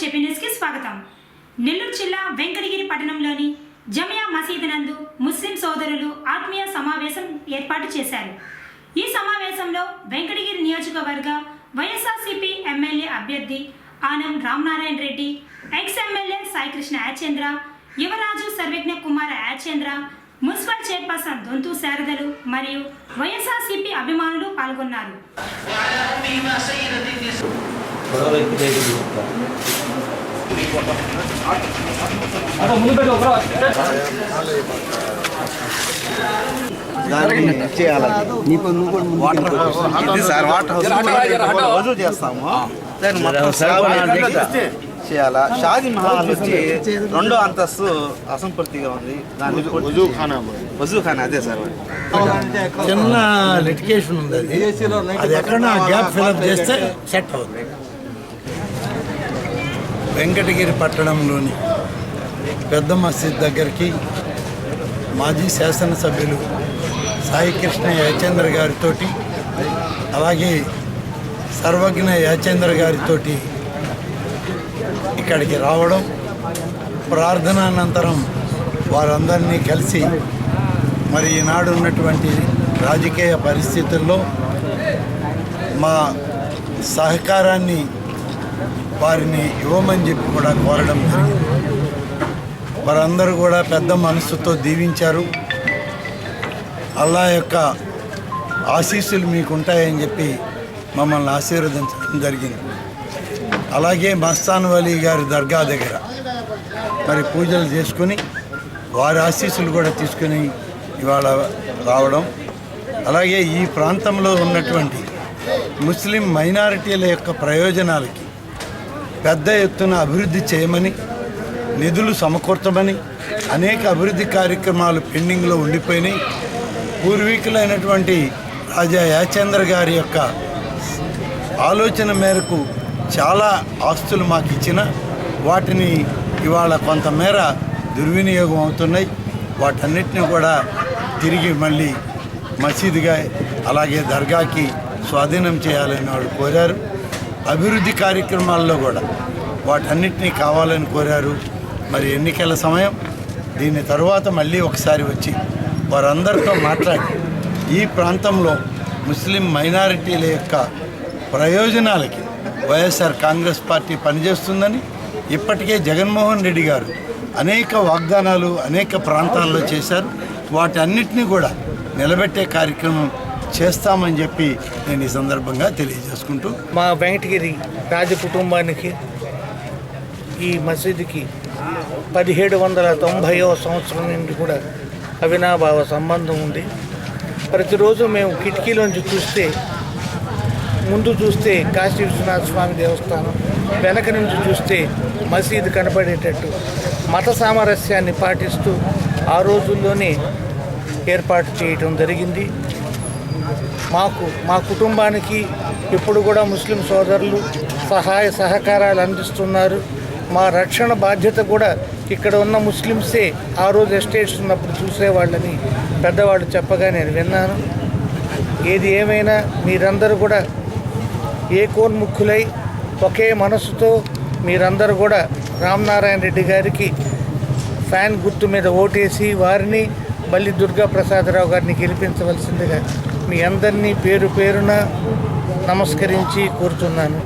చెప్పి న్యూస్కి స్వాగతం. నెల్లూరు జిల్లా వెంకటగిరి పట్టణంలోని జమియా మసీద్ నందు ముస్లిం సోదరులు ఆత్మీయ సమావేశం ఏర్పాటు చేశారు. ఈ సమావేశంలో వెంకటగిరి నియోజకవర్గ వైఎస్ఆర్సీపీ ఎమ్మెల్యే అభ్యర్థి Anam Ramanarayana Reddy ex MLA Saikrishna Yachendra Yuvaraju Sarvagna Kumar Yachendra municipal chairperson Donthu శారదలు మరియు వైఎస్ఆర్సీపీ అభిమానులు పాల్గొన్నారు. చేస్తాము. అనేది చేయాలా? షాది మహల్ వచ్చి రెండో అంతస్తు అసంపూర్తిగా ఉంది. దాన్ని వజూ ఖానా అదే సార్. చిన్న లిటికేషన్ ఉంది అది. అది ఎక్కడ గ్యాప్ ఫిల్అప్ చేస్తే సెట్ అవుతుంది వెంకటగిరి పట్టణంలోని పెద్ద మసీద్ దగ్గరికి మాజీ శాసనసభ్యులు సాయికృష్ణ యాచేంద్ర గారితో అలాగే సర్వజ్ఞ యాచేంద్ర గారితో ఇక్కడికి రావడం ప్రార్థనానంతరం వారందరినీ కలిసి మరి ఈనాడు ఉన్నటువంటి రాజకీయ పరిస్థితుల్లో మా సహకారాన్ని వారిని ఇవ్వమని చెప్పి కూడా కోరడం జరిగింది. వారందరూ కూడా పెద్ద మనసుతో దీవించారు. అల్లా యొక్క ఆశీస్సులు మీకు ఉంటాయని చెప్పి మమ్మల్ని ఆశీర్వదించడం జరిగింది. అలాగే మస్తాన్ వలీ గారి దర్గా దగ్గర మరి పూజలు చేసుకుని వారి ఆశీస్సులు కూడా తీసుకుని ఇవాళ రావడం. అలాగే ఈ ప్రాంతంలో ఉన్నటువంటి ముస్లిం మైనారిటీల యొక్క ప్రయోజనాలకి పెద్ద ఎత్తున అభివృద్ధి చేయమని నిధులు సమకూర్చమని అనేక అభివృద్ధి కార్యక్రమాలు పెండింగ్లో ఉండిపోయినాయి. పూర్వీకులైనటువంటి రాజా యాచేంద్ర గారి యొక్క ఆలోచన మేరకు చాలా ఆస్తులు మాకు ఇచ్చిన వాటిని ఇవాళ కొంతమేర దుర్వినియోగం అవుతున్నాయి. వాటన్నిటిని కూడా తిరిగి మళ్ళీ మసీదుగా అలాగే దర్గాకి స్వాధీనం చేయాలని వాళ్ళు కోరారు. అభివృద్ధి కార్యక్రమాల్లో కూడా వాటన్నిటినీ కావాలని కోరారు. మరి ఎన్నికల సమయం దీని తరువాత మళ్ళీ ఒకసారి వచ్చి వారందరితో మాట్లాడి ఈ ప్రాంతంలో ముస్లిం మైనారిటీల యొక్క ప్రయోజనాలకి వైఎస్ఆర్ కాంగ్రెస్ పార్టీ పనిచేస్తుందని ఇప్పటికే జగన్మోహన్ రెడ్డి గారు అనేక వాగ్దానాలు అనేక ప్రాంతాల్లో చేశారు. వాటన్నిటిని కూడా నిలబెట్టే కార్యక్రమం చేస్తామని చెప్పి నేను ఈ సందర్భంగా తెలియజేసుకుంటూ మా వెంకటగిరి రాజ కుటుంబానికి ఈ మసీదుకి పదిహేడు వందల తొంభైవ సంవత్సరం నుండి కూడా అవినాభావ సంబంధం ఉంది. ప్రతిరోజు మేము కిటికీలోంచి చూస్తే ముందు చూస్తే కాశీ విశ్వనాథ స్వామి దేవస్థానం వెనక నుంచి చూస్తే మసీదు కనపడేటట్టు మత సామరస్యాన్ని పాటిస్తూ ఆ రోజుల్లోనే ఏర్పాటు చేయటం జరిగింది. మాకు మా కుటుంబానికి ఇప్పుడు కూడా ముస్లిం సోదరులు సహాయ సహకారాలు అందిస్తున్నారు. మా రక్షణ బాధ్యత కూడా ఇక్కడ ఉన్న ముస్లిమ్సే ఆ రోజు ఎస్టేట్స్ ఉన్నప్పుడు చూసేవాళ్ళని పెద్దవాళ్ళు చెప్పగా నేను విన్నాను. ఏది ఏమైనా మీరందరూ కూడా ఏ కోన్ముఖులై ఒకే మనసుతో మీరందరూ కూడా రామనారాయణ రెడ్డి గారికి ఫ్యాన్ గుర్తు మీద ఓటేసి వారిని బల్లి దుర్గా ప్రసాదరావు గారిని గెలిపించవలసిందిగా మీ అందరినీ పేరు పేరున నమస్కరించి కోరుతున్నాను